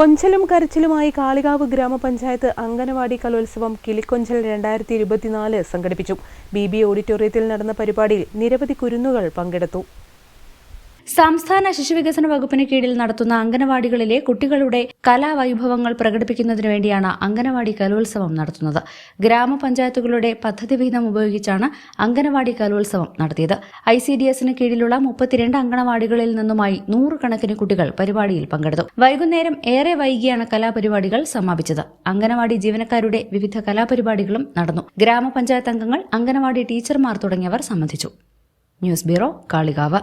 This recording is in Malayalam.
കൊഞ്ചലും കരച്ചിലുമായി കാളികാവ് ഗ്രാമപഞ്ചായത്ത് അംഗനവാടി കലോത്സവം കിളിക്കൊഞ്ചൽ രണ്ടായിരത്തി ഇരുപത്തിനാല് സംഘടിപ്പിച്ചു. ബി ബി ഓഡിറ്റോറിയത്തിൽ നടന്ന പരിപാടിയിൽ നിരവധി കുരുന്നുകൾ പങ്കെടുത്തു. സംസ്ഥാന ശിശുവികസന വകുപ്പിന് കീഴിൽ നടത്തുന്ന അംഗനവാടികളിലെ കുട്ടികളുടെ കലാവൈഭവങ്ങൾ പ്രകടിപ്പിക്കുന്നതിനു വേണ്ടിയാണ് അംഗനവാടി കലോത്സവം നടത്തുന്നത്. ഗ്രാമപഞ്ചായത്തുകളുടെ പദ്ധതി വിഹിതം ഉപയോഗിച്ചാണ് അംഗനവാടി കലോത്സവം നടത്തിയത്. ഐ സി ഡി എസിന് കീഴിലുള്ള മുപ്പത്തിരണ്ട് അംഗനവാടികളിൽ നിന്നുമായി നൂറുകണക്കിന് കുട്ടികൾ പരിപാടിയിൽ പങ്കെടുത്തു. വൈകുന്നേരം ഏറെ വൈകിയാണ് കലാപരിപാടികൾ സമാപിച്ചത്. അംഗനവാടി ജീവനക്കാരുടെ വിവിധ കലാപരിപാടികളും നടന്നു. ഗ്രാമപഞ്ചായത്ത് അംഗങ്ങൾ അംഗനവാടി ടീച്ചർമാർ തുടങ്ങിയവർ സംബന്ധിച്ചു. News bureau Kalikavu.